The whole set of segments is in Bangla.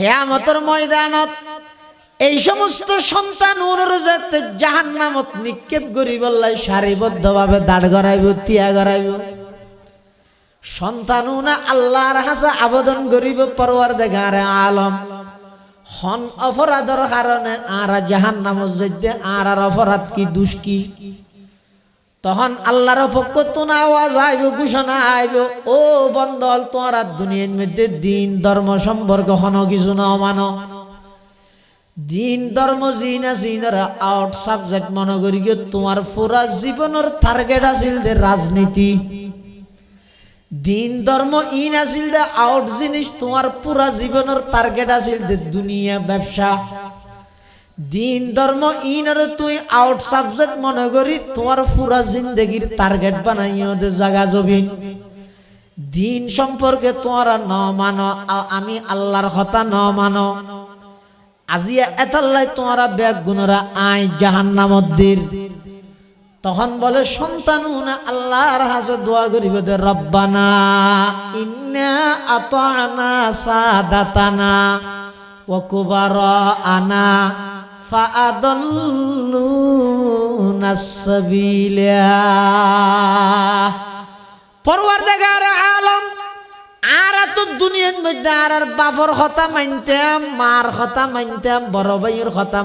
কেয়ামতের ময়দানত এই সমস্ত সন্তান অনুরোজাতে জাহান নামত নিক্ষেপ করি বললাই সারিবদ্ধভাবে দাঁড় গড়াইব তিয়া গড়াইব সন্তানু না আল্লাহর হাসা আবেদন করিব পরওয়ার দেখারে আলম। হন অপরাধর কারণে আর জাহান নামত যেতে আর আর অপরাধ কি, দুষ কি? তখন আল্লাহর পক্ষ তো না আওয়াজ আইব, ঘোষণা আইব, ও বন্দল, তোমার দুনিয়ার মধ্যে দিন, ধর্ম, সম্পর্ক হন কিছু না মানো। দিন, ধর্ম, জিনা জিনারা আউট সাবজেক্ট মনে করি তোমার পুরা জীবনের টার্গেট আছিল যে রাজনীতি। দিন, ধর্ম, ইন আছিল যে আউট জিনিস, তোমার পুরা জীবনের টার্গেট আছিল যে দুনিয়া, ব্যবসা। দিন ধর্ম ইনর তুই আউট সাবজেক্ট মনে করি তোমার পুরা জিন্দগির টার্গেট বানাইও দে জাগা জবিন দিন সম্পর্কে তোমরা ন মানো আমি আল্লাহর কথা ন মানো। আজিয়া এতাল্লাই তোমরা ব্যাগ গুণরা আই জাহান্নামদ্দির তখন বলে সন্তান আল্লাহর হাসে দোয়া করিব রব্বানা ইন্না আতানা সাদাতানা ওয়া কুবারা আনা ফাআদাল্লুনা সাবিলা। পরওয়ারদিগার আলম কথা মানতাম, মার কথা কথা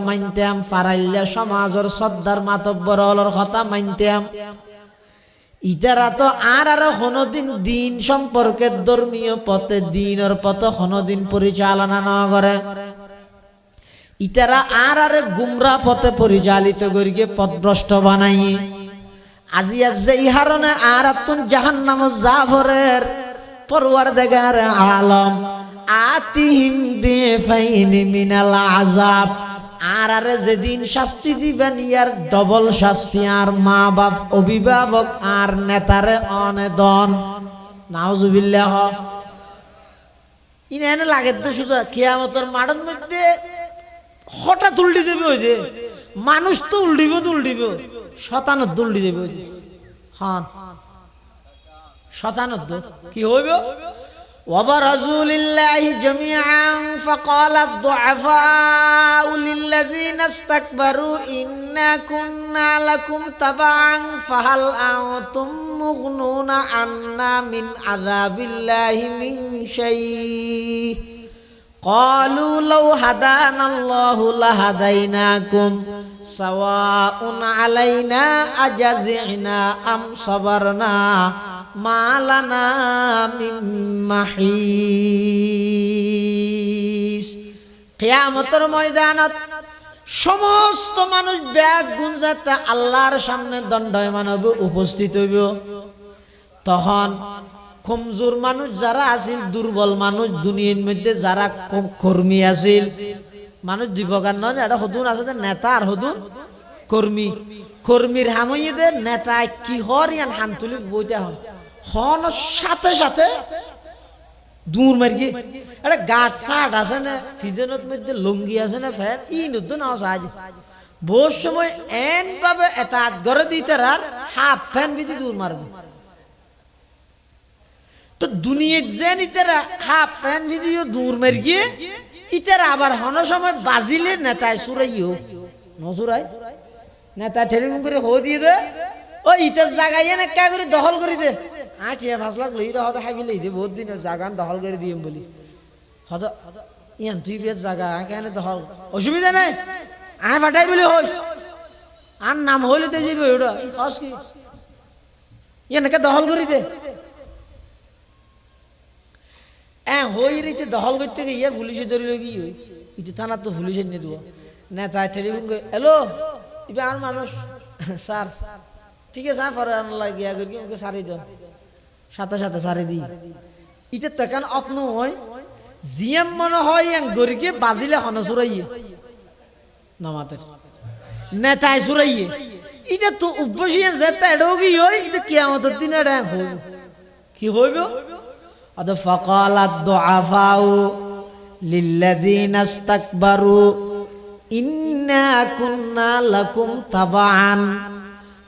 সমাজের মাতব্বর কথা মানতাম। ইতারা তো আর আর কোনোদিন দিন সম্পর্কে ধর্মীয় পথে, দিনের পথে কোনোদিন পরিচালনা না করে। ইতারা আর আরে গুমরা পথে পরিচালিত করিকে পথভ্রষ্ট বানাই আজিয়া যেই হারণে আর আতুন জাহান নাম জাফরের পরওয়ার দেগার আলম। আতিহিম দে ফাইনি মিনাল আজাব আর আরে যেদিন শাস্তি দিবেন, ইয়ার ডবল শাস্তি, আর মা বাপ অভিভাবক, আর নেতারে অনেদন নাউজুবিল্লাহ। ইনে লাগে তো শুধু কেয়ামতের মাঠের মধ্যে হঠাৎ উল্টি যাবে ওই যে মানুষ তো উল্টিব তো উল্টিব শতানত তো উল্টি যাবে ওই যে হ্যাঁ শতানত কি হইব وبرزوا لله جميعا فقال الضعفاء للذين استكبروا إنا كنا لكم تبعا فهل أنتم مغنون عنا من عذاب الله من شيء قالوا لو هدانا الله لهديناكم سواء علينا أجزعنا أم صبرنا ما لنا من محيص কিয়ামতের ময়দানত সমস্ত মানুষ ব্যাগ গুঞ্জাতে আল্লাহর সামনে দণ্ডায়মান হবে উপস্থিত হইব তখন কমজোর মানুষ, যারা আছিল দুর্বল মানুষ, দুনিয়ার মধ্যে যারা কর্মী আছিল। মানুষ দুই প্রকার নয়, এটা সদুন আছে নেতা আর সদুন কর্মী। কর্মীর হামইতে নেতা কি হর ইয়ান হান তুলি বইতে হন। হন সাথে সাথে দূর মারি এটা গাছ ছাট আছে না ফিজনের মধ্যে লঙ্গি আছে না ফ্যান ই নতুন আজ বহু সময় এন ভাবে এটা গড়ে দিতে আর হাফ ফ্যান বিধি দূর মারবে তো দুনিয়া যেন ইতারা হাফ প্যান ভিডিও দূর মেরে গিয়ে, ইতারা আবার হন সময় বাজিলে নেতায় সুরাইও নসুরাই নেতা টেলিফোন করে হো দিয়ে দে। ও ইতার জাগাই এনে কা করে দখল করে দে। আঠিয়া পাঁচ লাখ লই হতে হাবি লই দে বহুত দিনের জাগান দখল করে দিম বলি। হত ইয়ান তুই বিয়ের জাগা কেন দখল। অসুবিধা নাই। আয় ফাটাই বলি হোস। আর নাম হইলে তো যাবে ওটা। হস কি? ইয়ানকে দখল করে দে। রইতে দখল করতে গিয়ে পুলিশে ধরিল কি? হই থানা তো পুলিশে নিয়ে দেবো। নেতা টেলিফোন করে হ্যালো ইবে আর মানুষ, স্যার, ঠিক আছে, পরে আনলা গিয়া করি, ওকে সারি দাও সাথে সাথে সারি দিই। ইতে তেকান অত্ন হয়। জিএম মনে হয় ইয়াং গরিকে বাজিলে হন সুরাইয়ে। নামাতের। নেতায় সুরাইয়ে। ইতে তো উপসিয়ে যেতে এডো কি হয়? ইতে কিয়ামতের দিন এটা কি হইব? অত ফকালাদ্দ আফাউ লিল্লাদিন আস্তাকবারু ইন্না কুন্না লাকুম তাবান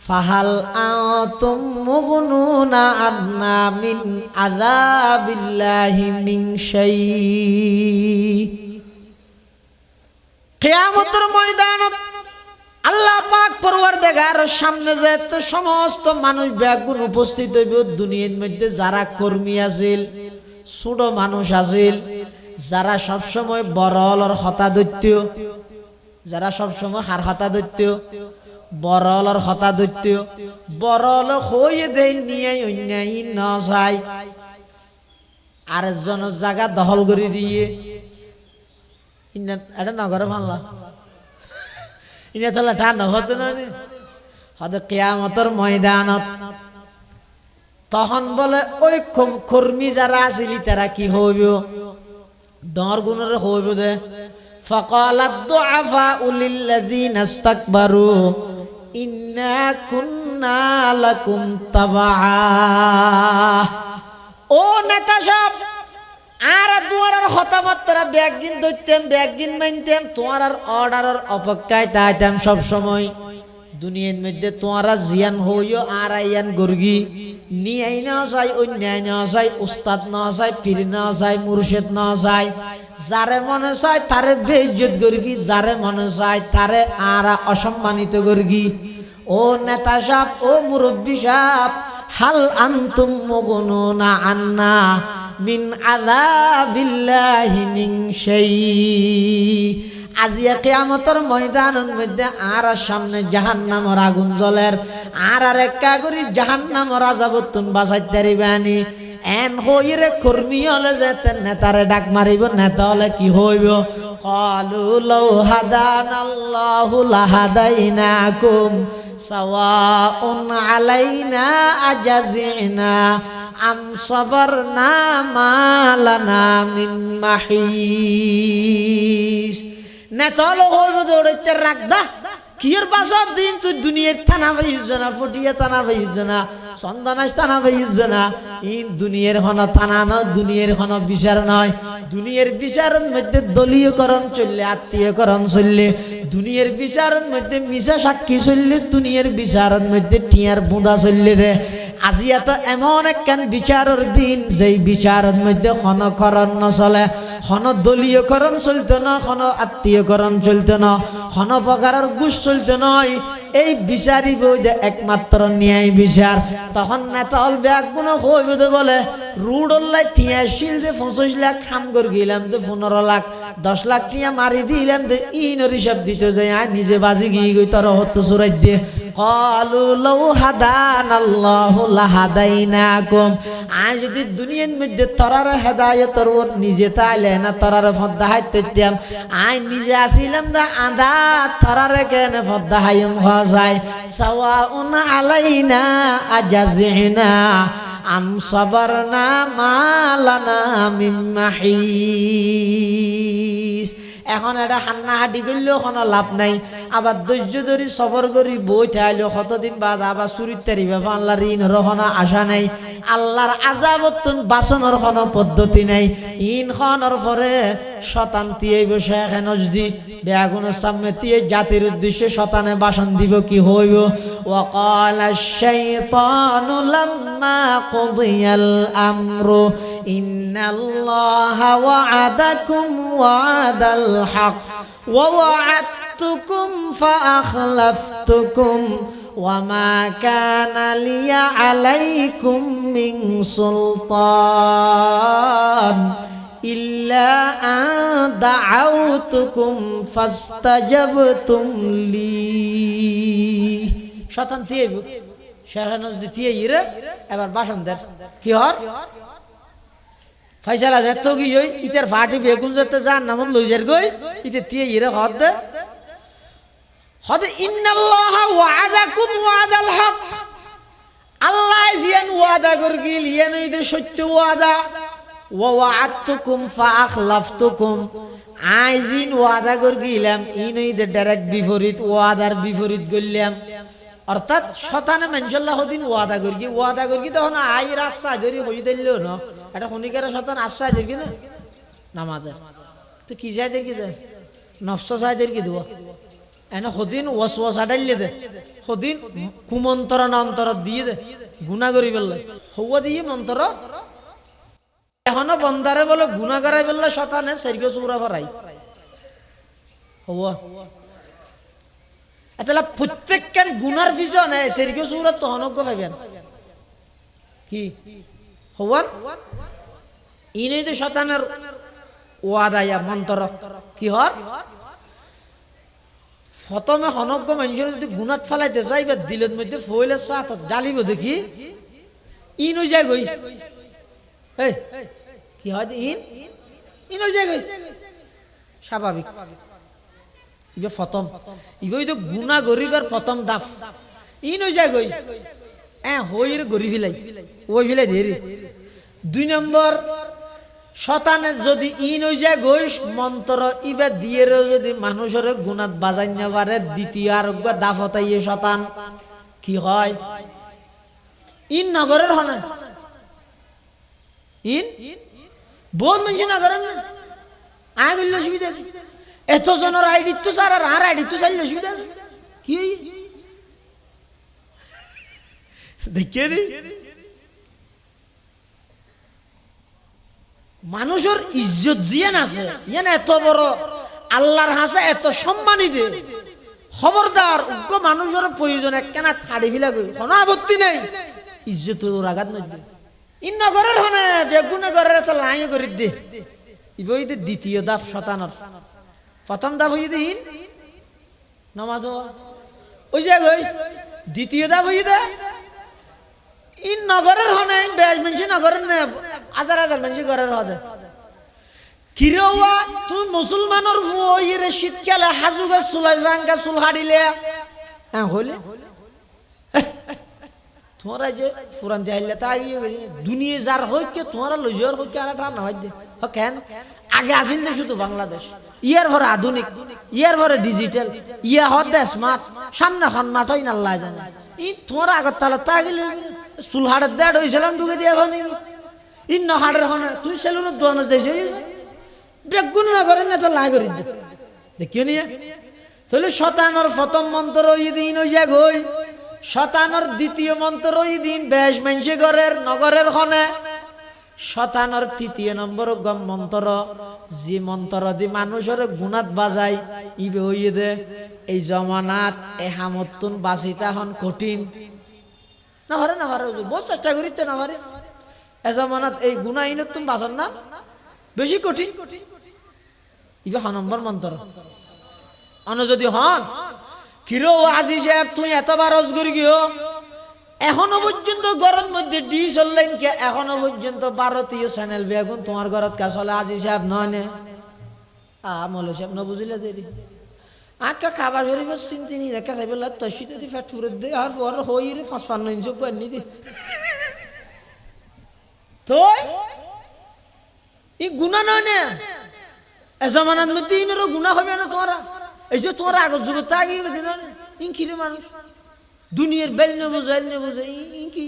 ফাহাল আতুম মুগনুনা আন্না মিন আযাবিল্লাহি মিন শাই কিয়ামতের ময়দানত আল্লাহ পাক পরওয়ার দেখার সামনে যেতে সমস্ত মানুষ ব্যাগুন উপস্থিত হইব দুনিয়ার মধ্যে যারা কর্মী আছিল, ছোট মানুষ আছিল, যারা সবসময় বড়লর হতাদৈত্য যারা সবসময় হার হতাদৈত্য বড়লর হতাদৈত্য বড়ল হয়ে দেয়, নিয়ে অন্যায় ন যায়। আরেকজনের জায়গা দখল করে দিয়ে এটা নগরে ভাল্লা। ইনে তাহলে ঠান্ডা হতো না রে? হয়তো কেয়ামতর ময়দানত তখন বলে ওই কম- কর্মী যারা আসিলি তারা কি হইব ডর গুণের হইব দে فقال الضعفاء للذين استكبروا إنا كنا لكم تبعا ও নেতা সব আর দুয়ারের হতামত তারা ব্যাগিন ধরতেন ব্যাগিন মানতেন তোমার আর অর্ডারের অপেক্ষায় তাইতাম সব সময়। দুনিয়ার মধ্যে তোমারা জিয়ান হইও, আর আইয়ান গর্গি। নিয়ে না চাই অন্যায় না চাই উস্তাদ না চাই পীর না চাই মুর্শেদ না চাই যারে মনে চায় তারে বেইজ্জত গর্গি, যারে মনে চায় তারে আরা অসম্মানিত গর্গি। ও নেতা সাপ ও মুরব্বী সাপ হাল আন্তুম মুগনুনা আন্না। মিন আদাবিল্লাহি মিন সেই একে কেয়ামতর ময়দানের মধ্যে আর সামনে জাহান নামর আগুন জলের আর আর একা করি জাহান নামর আজাবতুন বাসাইতে তারিবানি এন হইরে কর্মী হলে যেতে নেতারে ডাক মারিব, নেতা হলে কি হইব? কলু লৌ হাদান আল্লাহ লাহাদাইনাকুম। সওয়াউন আলাইনা আজাজিনা আম সবরনা মালানা মিন মাহিস নেতল হইব দৌড়াইতে রাখদা কিয়ের বাসর দিন তুই দুনিয়ার থানা পাইছ না ফুটিয়ে থানা পাইছ না চন্দনাস থানা পাইছ না। ইন দুনিয়ার হন থানা নয়, দুনিয়ার হন বিচার নয়। দুনিয়ার বিচারের মধ্যে দলীয়করণ চললে, আত্মীয়করণ চললে। দুনিয়ার বিচারের মধ্যে মিশা সাক্ষী চললে, দুনিয়ার বিচারের মধ্যে টিয়ার বুঁদা চললে দে। আজিয়া তো এমন একখান বিচারের দিন, যেই বিচারের মধ্যে ক্ষণকরণ নচলে। ক্ষণ দলীয়করণ চলতো না ক্ষণ আত্মীয়করণ চলতো না ক্ষণ প্রকারের গুস চলতো নয় এই বিচারিব যে একমাত্র ন্যায় বিচার তখন নেতা হল ব্যাগ কোনো হইব দে বলে রুড লাই টিয়া শিল দে পঁচিশ লাখ খাম করে গেলাম দে পনেরো লাখ দশ লাখ টিয়া মারি দিলাম দে ইনর হিসাব দিত যে আয় নিজে বাজি গিয়ে গই তোর হত চুরাই দিয়ে قالوا لو هدانا الله لهديناكم আজ যদি দুনিয়ার মধ্যে তরার হেদায়তর ওর নিজে তাইলে না তরার ফদ্দা হাইতেম আই নিজে আসিলাম না আদা তরার কেন ফদ্দা হাইম যায় সাওয়াউন আলাইনা আজাজিনা, আম সাবারনা মালানা মিন মাহিস এখন এটা হান্না হাঁটি করলেও কোনো লাভ নাই আবার ধৈর্য ধরি সবর করি বই থাইলেও কতদিন বাদ আবার চুরির তারিবে আল্লাহর ঋণ কোনো আশা নাই আল্লাহর আজাবতুন বাসনের কোনো পদ্ধতি নাই ইন খনের পরে শতান দিয়ে বসে এখন যদি বেগুনের সামনে দিয়ে জাতির উদ্দেশ্যে শতানে বাসন দিব কি হইব وقال الشيطان لما قضي الأمر إن الله وعدكم وعد الحق ووعدتكم فأخلفتكم وما كان لي عليكم من سلطان إلا أن دعوتكم فاستجبتم لي শতান দিয়ে শেখানো যদি দিয়ে ইরে এবার বাসন দেন কি হর ফাইসালা যেত কি ওই ইতের ফাটি বেগুন যেতে যান নামত লই যার গই। ইতে দিয়ে ইরে হদ দে। হদ ইন্নাল্লাহ ওয়াদাকুম ওয়াদাল হক। আল্লাহ জিয়ান ওয়াদা করগিল ইয়ান ইদে সত্য ওয়াদা। ওয়া ওয়াআদতুকুম ফাআখলাফতুকুম। আইজিন ওয়াদা করগিলাম ইন ইদে ডাইরেক্ট বিপরীত, ওয়াদার বিপরীত গল্লাম। অর্থাৎ শতানে মেনশাল্লাহ দিন ওয়াদা করি ওয়াদা করি তখন আই রাস্তা ধরি হই দিল না। এটা শনিকার শতান আশ্বাস দেখি না নামাদের তো কি চাই দেখি দে? নফস চাই দেখি দেব। এনে সদিন ওয়াস ওয়াস আটাইলে দে। সদিন কুমন্তর অন্তর দিয়ে দে। গুণা করি পেলে হৌয়া দিয়ে মন্ত্র। এখনও বন্দারে বলে গুণা করাই পেলে শতানে সেরকে চৌরা ভরাই। হব তাহলে প্রত্যেকখান গুনার পিছনে সেরকম সুরত তহনজ্ঞ পাইবেন। কি? হওয়ান ইনি তো শতানের ওয়াদাইয়া মন্ত্র। কি হর প্রথমে হনজ্ঞ মানুষের যদি গুণাত ফেলাইতে চাই বা দিলের মধ্যে ফইলে সাত ডালিব দেখি, ইন যায় গই। কি হয় ইন? ইন যায় গই। স্বাভাবিক। ইবে প্রথম। ইবে তো গুণা গরিবের প্রথম দাফ। ইন যায় গই। এ হইরে গরি ফিলাই, ওই ফিলাই ধেরি। দুই নম্বর, শতানে যদি ইন হয়ে যায় গৈস মন্ত্র ইবা দিয়ে যদি মানুষের গুণাত বাজাই না পারে দ্বিতীয় আরোগ্য দাফতাইয়ে শতান। কি হয়? ইন নগরের হনে। ইন? বহুত মানুষ নগরের না। আয় গেল অসুবিধা? এত জনের আইডি তো স্যার, আর আর আইডি তো চাইলে অসুবিধা কি? দেখিয়ে মানুষের ইজ্জত জিয়ান আছে। ইয়ান এত বড় আল্লাহর হাসে এত সম্মানী দে। খবরদার, উগ্র মানুষের প্রয়োজন একখানা থাড়ি ফিলা গই কোনো আপত্তি নেই। ইজ্জত ওর আঘাত নদী ইন নগরের হনে, বেগুনে ঘরের এত লাই করি দে। ইবই দে দ্বিতীয় দাফ শতানর। প্রথম দাফ হই দে ইন নমাজ ওই যে দ্বিতীয় দাফ হই দে। ইন নগরের হনে বেশ মানুষ নগরের নে হাজার হাজার মানুষ ঘরের হদে। কিরোয়া, তুই মুসলমানের ফুয়ে শীতকালে হাজুগে চুলাই ভাঙ্গা চুল হাড়িলে? হ্যাঁ হইলে। তোমরা যে ফুরান দিয়ে তা দুনিয়া যার হইকে তোমরা লইজর হইকে আর টান হয় দে। কেন? আগে আসিল যে শুধু বাংলাদেশ। ইয়ার ভরে আধুনিক, ইয়ার ভরে ডিজিটাল ইয়া হদে স্মার্ট সামনে হন মাঠই না আল্লাহ জানে। ই তোমরা আগত তালা তা গেলে চুল হাড়ের দেড় হয়েছিলাম ঢুকে দিয়ে ভানি ইন ন হাড়ের হনে, তুই সেলুনের দোয়ানো যাইছে বেগুন না করেন না তো লাই করি দেখিও নিয়ে। তাহলে শতানোর প্রথম মন্ত্র ওই দিন ওই জাগ হই শতানোর দ্বিতীয় মন্ত্র ওই দিন বেশ মেনসি ঘরের নগরের হনে। শতানোর তৃতীয় নম্বর গম মন্ত্র যে মন্ত্র দি মানুষের গুণাত বাজাই ইবে হইয়ে দে। এই জমানাত এ হামতুন বাসিতা হন কঠিন। না পারে না পারে বহুত চেষ্টা করিতে না পারে এ জমানাত, এই গুণা ইনত তুমি বাসন না। বেশি কঠিন। ইবে হ নম্বর মন্ত্র। অন যদি হন, কিরো আজি সাহেব তুই এতবার অজগর গিয়ে। এখনও পর্যন্ত ঘরের মধ্যে ডি চললেন কে, এখনও পর্যন্ত ভারতীয় চ্যানেল বেগুন তোমার ঘরত কা চলে, আজি সাহেব নয় নে। আ মলো সাহেব, ন বুঝিলে দেরি। আকা খাবার শরীফ চিন্তি নি রেখা চাইবে তই সিতে দি ফ্যাট ফুরে দে, আর পর হই রে পাঁচ পান্ন ইঞ্চ নি দি তই? ই গুণা নয় না? এ জমানার মধ্যে ইনেরও গুণা হবে না তোরা? এই যে তোরা আগত যুগ তা গিয়ে দিল মানুষ। দুনিয়ার বেল নে বোঝে এল নে বোঝে ইনকি।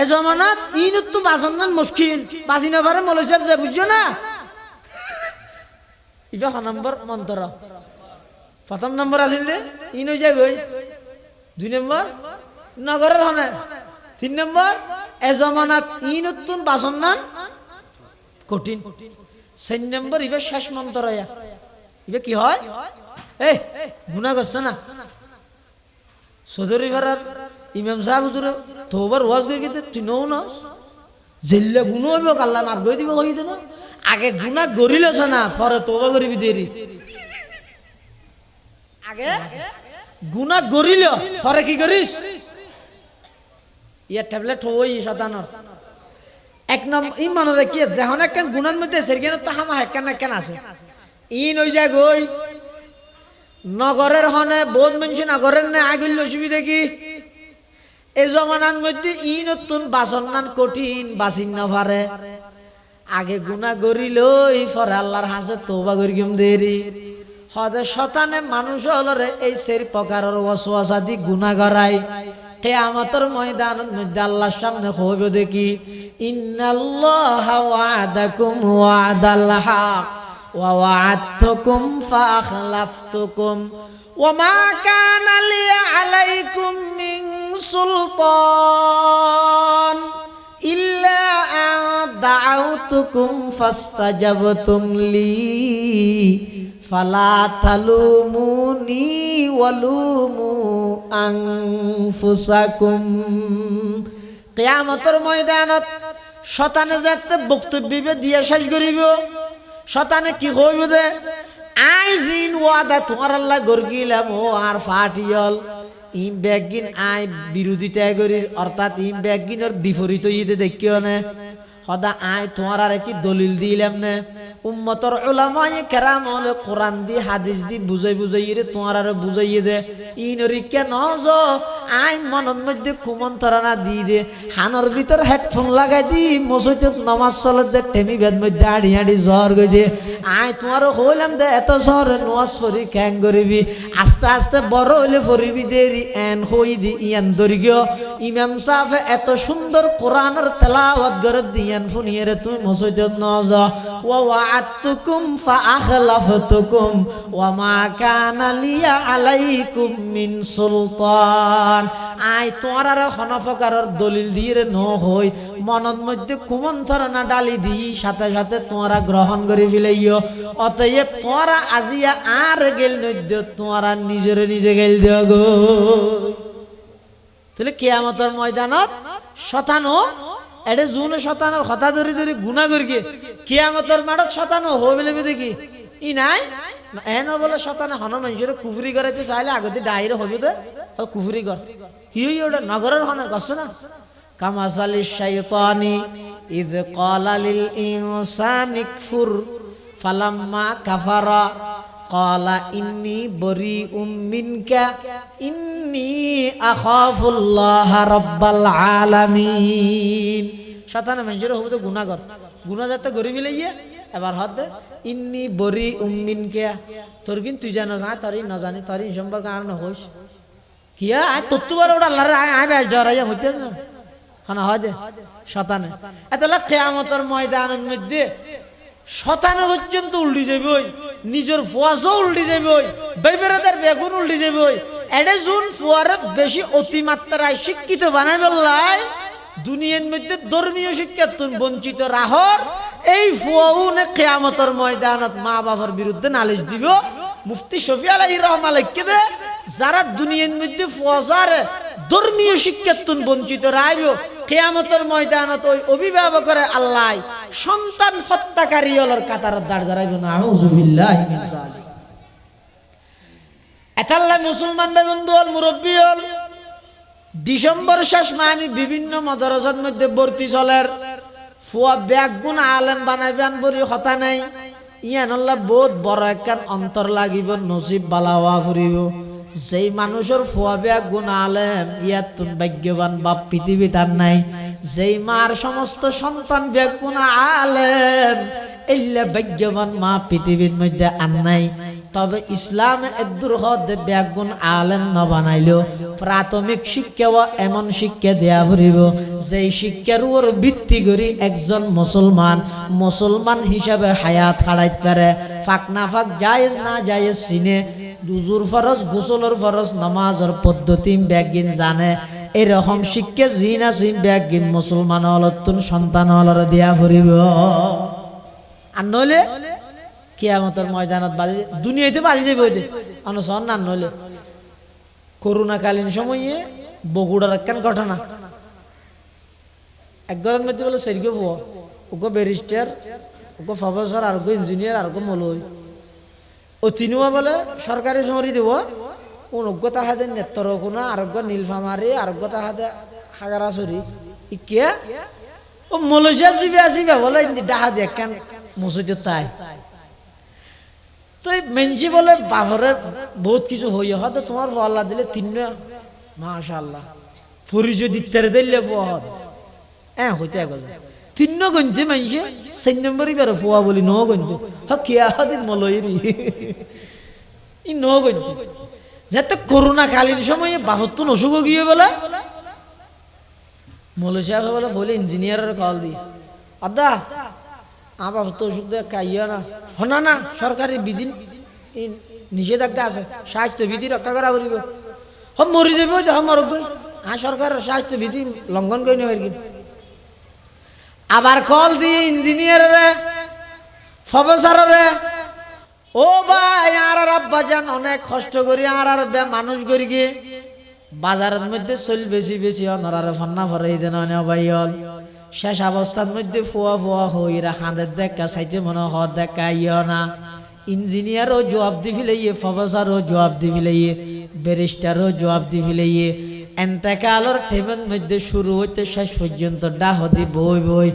এ জমানাত ইনত তো বাসন না মুশকিল। বাসি না পারে মলৈ যে বুঝছ না? ইবা নম্বর মন্ত্র। প্রথম নম্বর আছিল রে ইন যায় গই দুই নম্বর, নগরের হনে। তিন নম্বর, এ জমানাত ইনতুন বাসন না? কঠিন। চার নম্বর, ইবে শেষ মন্ত্র ইবে কি হয়? এই, গুণা করছে না? চৌধুরী ভাড়ার ইমাম সাহেব হুজুর তোবার ওয়াজ করে গেতে তুই নও জেল্লে গুণ হইব, কাল্লা মাফ করে দিব কই না? আগে গুণা গরিলেছ না? পরে তোবা করিবি দেরি আগে? গুণা গরিল পরে কি করিস? ইয়ার ট্যাবলেট হই শতানোর এক নম্বর ই মনে দেখি যখন একখান গুণার মধ্যে সেখানে তো হামা একখান একখান আছে? ইন ওই যায় গই। নগরের হনে বহুত মানুষ নগরের নে আগিল অসুবিধা কি? এই জমানার মধ্যে ই নতুন বাসন নান কঠিন বাসিন না পারে। আগে গুণা গরিল পরে আল্লাহর হাসে তোবা করি গেম দেরি। হদে শতানে মানুষ হলরে এই সের প্রকারের ওয়াসওয়াসা দি গুণা করাই কেয়ামতের ময়দানের মধ্যে আল্লাহর সামনে হইব দেখি, ইন্নাল্লাহ ওয়াদাকুম ওয়াদাল হক, ওয়া ওয়া'adতুকুম ফাআখলাফতুকুম ওয়া মা কানা লি আলাইকুম মিন সুলতান, ইল্লা আন দাউতুকুম ফাস্তাজাবতুম লি। ফালা তালুমুনি ওয়ালুমু আনফুসাকুম। কিয়ামতের ময়দানত শতানে যাতে বক্তব্য দিয়ে শেষ করিব। শতানে কি কইব দে? আই জিন ওয়াদা তোমার আল্লাহ গর্গিলাম, ও আর ফাটিয়ল। ইম ব্যাগিন আই বিরোধিতা করি অর্থাৎ ইম ব্যাগিনের বিপরীত ইদে দেখিও না। সদা আই তোমার আর কি দলিল দিলাম না? উম্মতর উলামায়ে কেরাম হলে কোরআন দি, হাদিস দি, বুঝাই বুঝাই রে, তোমার আর বুঝাই দে। ইনরি কেন জ আই মনের মধ্যে কুমন্তরণা দি দে। হানোর ভিতর হেডফোন লাগাই দি মসজিদে নমাজ চলে দে, টেমি বেদ মধ্যে আড়ি আড়ি জ্বর গই দে। আই তোমার হইলাম দে, এত শহরে নমাজ পড়ি ক্যাং করিবি। আস্তে আস্তে বড় হইলে পড়িবি দেরি এন হই দি, ইয়ান দরিগিও ইমাম সাহেব এত সুন্দর কোরআনের তেলাওয়াত করে দিয়ান ফুনিয়ে ওয়া মা আলাইকুম মিন সুলতান। আই দলিল দিয়ে ন হই। মনের মধ্যে ডালি দি সাথে সাথে তোমরা গ্রহণ করে ফেলাইও। অতএব তোমরা আজিয়া আর গেল নদ্য তোমরা নিজের নিজে গেল দিও গো। তাহলে কেয়ামতের ময়দানত শতানো এটা জুন শতানোর কথা ধরে ধরে গুণা করি কেয়ামতের মাঠত শতানো হয়ে বলে দেখি। ই নাই? এন বলে শতানে হন মানুষের কুফুরি করাইতে চাইলে আগতে ডাইরে হবি ও কুফুরি কর হি ওটা নগরের হনে কষ্ট না? কামাসালি শাইতানি ইদ ক্বালা লিল ইনসানি কফুর ফালাম্মা কাফারা ক্বালা ইন্নী বরিউম মিনকা ইন্নী আখাফুল্লাহ রাব্বাল আলামিন শতানে মানুষের হবি তো কর গুনাহ যাতে গরি মিলাইয়ে এবার হদ ইন্নি বরি উম্মিন কে তোর কিন্তু তুই জানো না তোরই না জানি তোরই সম্পর্কে আর না হোস কিয়া আয় তত্তুবার ওটা আল্লাহর আয় আয় বেশ ডরাইয়া হইতে না হনা হয় দে শতানে এতলা কেয়ামতের ময়দানের মধ্যে শতানে পর্যন্ত উল্টি যাবে ওই, নিজের ফুয়াশও উল্টি যাবে ওই, বেবেরাদের বেগুন উল্টি যাবে ওই। এডে জুন ফুয়ারে বেশি অতিমাত্রায় শিক্ষিত বানাই বললাই দুনিয়ার মধ্যে ধর্মীয় শিক্ষা তুন বঞ্চিত রাহর, এই ফুয়াউনে কেয়ামতের ময়দানত মা বাবার বিরুদ্ধে নালিশ দিব। মুফতি শফি আলাই রহমান লিখকে দে, যারা দুনিয়ার মধ্যে ফুয়াজারে ধর্মীয় শিক্ষা তুন বঞ্চিত রাইব কেয়ামতের ময়দানত ওই অভিভাবকের আল্লাহ সন্তান হত্যাকারী হলর কাতারত দাঁড় করাইব না ভাই বন্ধু হল মুরব্বী হল ডিসেম্বর শেষ মানি বিভিন্ন মদরসার মধ্যে ভর্তি চলের। ফুয়া ব্যাগ গুণ আলেম বানাইবেন বলি হতা নাই। ইয়ান বহুত বড় একখান অন্তর লাগিব নসিব বালাওয়া ফুরিব। যেই মানুষের ফুয়া ব্যাগ গুণ আলেম ইয়াত তুন ভাগ্যবান, বাপ পৃথিবী তার নাই। যেই মার সমস্ত সন্তান ব্যাগ গুণ আলেম এল্লা ভাগ্যবান মা পৃথিবীর মধ্যে আর নাই। তবে ইসলাম এদুর হদে ব্যাগুন আলেম ন বানাইল। প্রাথমিক শিক্ষাও এমন শিক্ষা দেয়া ফুরিব, যেই শিক্ষার উপর ভিত্তি করি একজন মুসলমান মুসলমান হিসাবে হায়াত হারাইত পারে। ফাঁক না ফাঁক জায়েজ না জায়েজ চিনে। দুজুর ফরজ, গোসলের ফরজ, নামাজের পদ্ধতি ব্যাগিন জানে। এরকম শিক্ষা জিন ব্যাগিন মুসলমান হলতুন, সন্তান হলর দেয়া ফুরিব। আর নইলে কিয়ামতের ময়দানত বাজি, দুনিয়াতে বাজি যাবে ওই অনুসরণ না, নইলে করোনাকালীন সময়ে বগুড়ার একখান ঘটনা। এক ঘরের মধ্যে বলে, সেরকে ফুয়া ওকে ব্যারিস্টার ওকে প্রফেসর, আর ওকে ইঞ্জিনিয়ার, আর ওকে মলই ও তিনুয়া বলে, সরকারি সমরি দেব। অনজ্ঞ তাহাদে নেত্র কোনা আরোগ্য নীলফামারি আরোগ্য তাহাদে হাগারাসরি ইকে ও মলসিয়াব জিবি আসিবে বলে ডাহা দিয়ে কেন মসজিদ তাই। তো মেনসি বলে, বাপরে, বহুত কিছু হইয়া হয়তো তোমার আল্লাহ দিলে তিন মাশাল্লাহ পরিচয় দিতে দিলে ফোয়াদ হ্যাঁ হইতে গেছে তিন গঞ্জে মানছে চার নম্বরই বেরো ফোয়া বলি ন গঞ্জে। হ কিয়া দিন মলইরি ই ন গঞ্জে। যাতে করোনা কালীন সময়ে বাহত্তর অসুখ গিয়ে বলে। মলসিয়া বলে বলে ইঞ্জিনিয়ারের কল দি। আদা আবার তো ওষুধ দিয়ে খাইয়া না। হনা না সরকারি বিধি নিষেধাজ্ঞা আছে, স্বাস্থ্য বিধি রক্ষা করা করিব। হম মরি যাব মরক গই হ্যাঁ সরকার স্বাস্থ্য বিধি লঙ্ঘন করি নেবার কি আবার কল দিয়ে ইঞ্জিনিয়ার প্রফেসর ও ভাই আব্বা যান, অনেক কষ্ট করি, আর আর মানুষ করি গিয়ে বাজারের মধ্যে চল বেশি বেশি, অনরারে ফন্না ফরাই দেন, অনে ভাইল শেষ অবস্থার মধ্যে ফুয়া ফুয়া হইরা হাঁদের দেখা সাইতে মনে হ দেখা ইয় না। ইঞ্জিনিয়ারও জবাব দি ফেলাইয়ে প্রফেসরও জবাব দি ফেলাইয়ে ব্যারিস্টারও জবাব দি ফেলাইয়ে এন্তেকালর টেবের মধ্যে শুরু হইতে শেষ পর্যন্ত ডাহদি বই বই।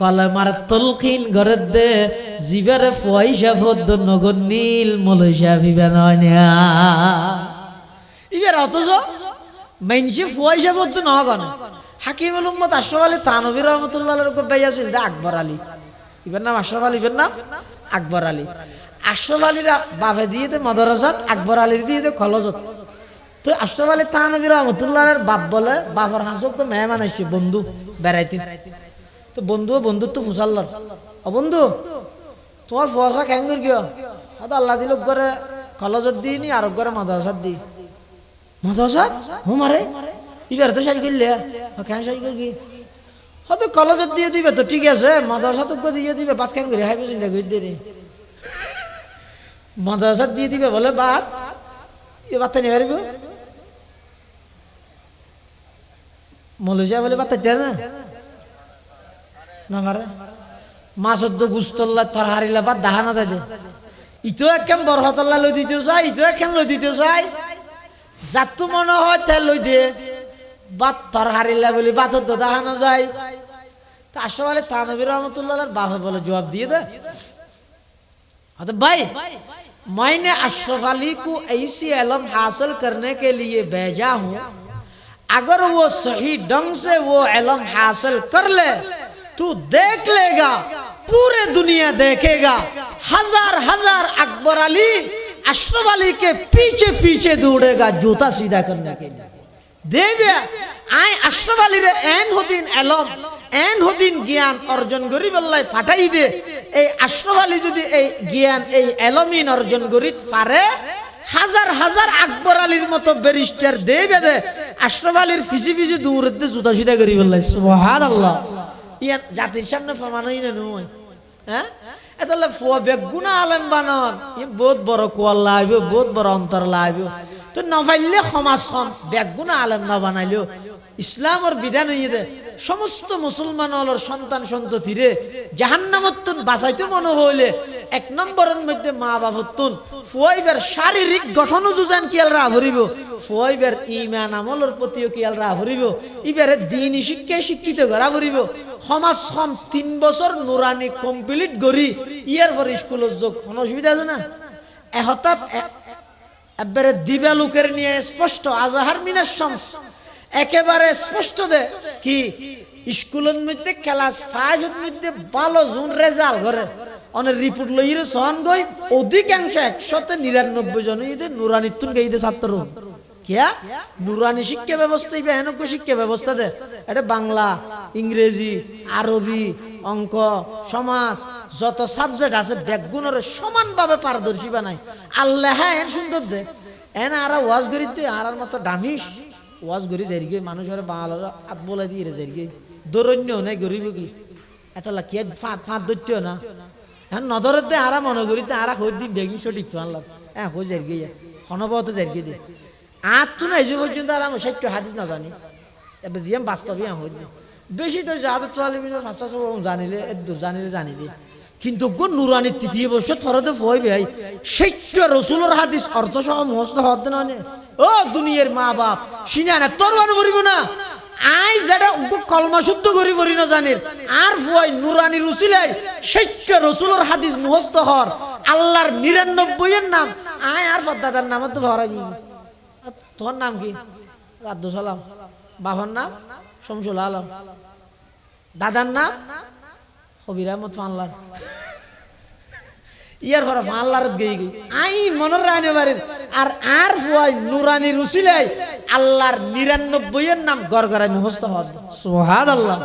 কলমার তলকিন ঘরের দে, জিবারে পয়সা ফদ্দ নগর নীল মলইসা ভিবা নয় ইবার অথচ মেনসি পয়সা ফদ্দ নগন হাকিম উম্মত আশরাফ আলী তানবির রহমতুল্লাহ বেয়া ছিল আকবর আলী। ইবার নাম আশরাফ আলী, ইবার নাম আকবর আলী। আশরাফ আলীর বাপে দিয়ে দে, মদরসাত আকবর আলীর দিয়ে দে, কলজত। তো আশরাফ আলী তানবী রহমতুল্লাহের বাপ বলে, বাপর হাসক তো মেহমান আসছে বন্ধু, বেড়াইতে। তো বন্ধু, বন্ধুত্ব ফুসাল্লার ও বন্ধু, তোমার ফসা ক্যাঙ্গুর কিয়? হয়তো আল্লাহ দিল করে কলেজত দিই নি, আর করে মাদ্রাসাত দিই মাদ্রাসাত? হুমারে এবার তো সাজ করলে কেন সাজ করি হয়তো কলেজত দিয়ে দিবে তো ঠিক আছে, মাদ্রাসাত দিয়ে দিবে ভাত কেন করে হাইবে চিন্তা করে দিয়ে মাদ্রাসাত দিয়ে দিবে বলে ভাত এ বার্তা নিয়ে পারিব মলুজা বলে বার্তা দেয় না না পারে মাছ অদ্দ গুস্তল্লা তর হারিলা বাদ দেখা না যায় দে ইটো একখান বরহতল্লা লই দিতে চাই ইটো একখান লই দিতে চাই যাতো মনে হয় তে লই দিয়ে বাদ তর হারিলা বলি বাত দেখা না যায় তা আসলে তানবির রহমতুল্লাহ বাপে বলে জবাব দিয়ে দে तो भाई मैंने अशरफ अली को ऐसी इलम हासिल करने के लिए भेजा हूँ अगर वो सही ढंग से वो इलम हासिल कर ले तू देख लेगा पूरे दुनिया देखेगा हजार हजार अकबर अली अशरफ अली के पीछे पीछे दौड़ेगा जूता सीधा करने के लिए দেবে আই আশরাফ আলী রে এন হদিন এলম এন হদিন জ্ঞান অর্জন করি বললাই ফাটাই দে এই আশরাফ আলী যদি এই জ্ঞান এই এলমিন অর্জন করি পারে হাজার হাজার আকবর আলীর মতো ব্যারিস্টার দে বেদে, আশরফ আলীর ফিজি ফিজি দৌড়ে দিয়ে জুতা সিধা করি বললাই সুবহান আল্লাহ ইয়ান জাতির সামনে প্রমাণ হই না নয়। হ্যাঁ? এতালে ফুয়া বেগুনা আলেম বানন। বহুত বড় কোয়াল লাগবে বহুত বড় অন্তর লাইব। তো নফাইলে সমাজ সম বেগুনা আলেম না বানাইলেও ইসলামর বিধান হইয়ে সমস্ত মুসলমান হলর সন্তান সন্ততিরে জাহান্নামত্তুন বাঁচাইতে মনে হইলে এক নম্বরের মধ্যে মা বাবতুন ফুয়াইবার শারীরিক গঠন যোজান কিয়াল রা ভরিব? ফুয়াইবার ইমান আমলের প্রতিও কিয়াল রা ভরিব? ইবারে দিন শিক্ষায় শিক্ষিত করা ভরিব? সমাজ সম তিন বছর নুরানি কমপ্লিট করি ইয়ার পর স্কুলের যোগ কোনো অসুবিধা আছে না? এহতাব এবারে দিবা লোকের নিয়ে স্পষ্ট আজাহার মিনার শামস। একেবারে স্পষ্ট দে কি স্কুলের মধ্যে, ক্লাস ফাইভের মধ্যে ভালো জুন রেজাল্ট করে অনেক রিপোর্ট লই সহন গই, অধিকাংশ একশতে নিরানব্বই জন ইদে নুরানিতুন গাইদে ছাত্র। কিয়া? নুরানি শিক্ষা ব্যবস্থা ইবে, হেনক শিক্ষা ব্যবস্থা দে। এটা বাংলা, ইংরেজি, আরবি অঙ্ক সমাজ যত সাবজেক্ট আছে ব্যাগুণের সমানভাবে পারদর্শী বানাই আল্লাহ হ্যাঁ এন সুন্দর দে। এন আর ওয়াজ করিতে আর আর মতো দামিস ওয়াজ করি যাই গে মানুষের বাঙাল হাত বলে দিয়ে রে যাই গে দরণ্য নাই গরিব কি এত লাকি ফাঁত ফাঁত ধরতেও না। হ্যাঁ নদরের দে, আরা মনে করিতে আরা হই দিন দেখি সঠিক তো আনলাম হ্যাঁ হয়ে যাই গে হনবত যাই গে দে। আর তো না, এই যে পর্যন্ত আর আমি সত্য হাদিস না জানি। এবার জিয়াম বাস্তবে হই দিন বেশি তো যা তো চলে ফাঁসটা সব জানিলে জানিলে জানি দে। কিন্তু গো নুরানি তৃতীয় বছর থরতে ফই ভাই সত্য রসুলের হাদিস অর্থ সহ মস্ত হতে না ও দুনিয়ার মা বাপ সিনা না তোর বানু করিব না? আই যেটা উগো কলমা শুদ্ধ করি পড়ি না জানির। আর ফুয়াই নুরানি রুসিলাই সত্য রসুলের হাদিস, মুহস্ত হর আল্লাহর নিরানব্বই এর নাম। আয় আর ফদ্দাদার নাম তো ভরা গিয়ে তোমার নাম কি? আব্দুল সালাম। বাবার নাম শমসুল আলম। দাদার নাম আহমদ ফানলার ইয়ার পরে ফানলার গই গই আই মনের রানে বাড়ির। আর আর ফুয়াই নুরানি রুসিলাই আল্লাহর নিরানব্বই এর নাম মুখস্থ হদ সোহান আল্লাহ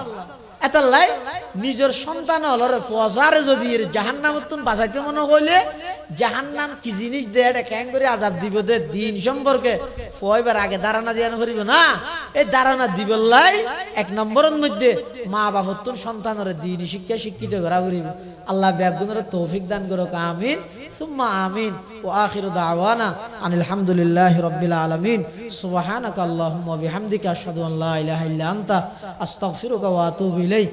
নিজের সন্তান হলরে ফসারে যদি এর জাহান্নাম উত্তম বাঁচাইতে মনে হইলে জাহান্নাম কি জিনিস দে এটা ক্যাং করে আজাব দিব দে দিন সম্পর্কে ফয়বার আগে দাঁড়ানা দিয়া করিব না। এই দাঁড়ানা দিবল্লাই এক নম্বরের মধ্যে মা বাপত্তর সন্তানের দিন শিক্ষা শিক্ষিত করা করিব। আল্লাহ ব্যাগুনের তৌফিক দান করুক, আমিন। সুম্মা আমিন। ও আখির দাওয়ানা আনিল হামদুলিল্লাহ রব্বিল আলমিন। সুবহানাকা আল্লাহুম্মা বিহামদিকা, আশহাদু আন লা ইলাহা ইল্লা আনতা। আস্তাগফিরুকা ওয়া আতুবু ইলাইক।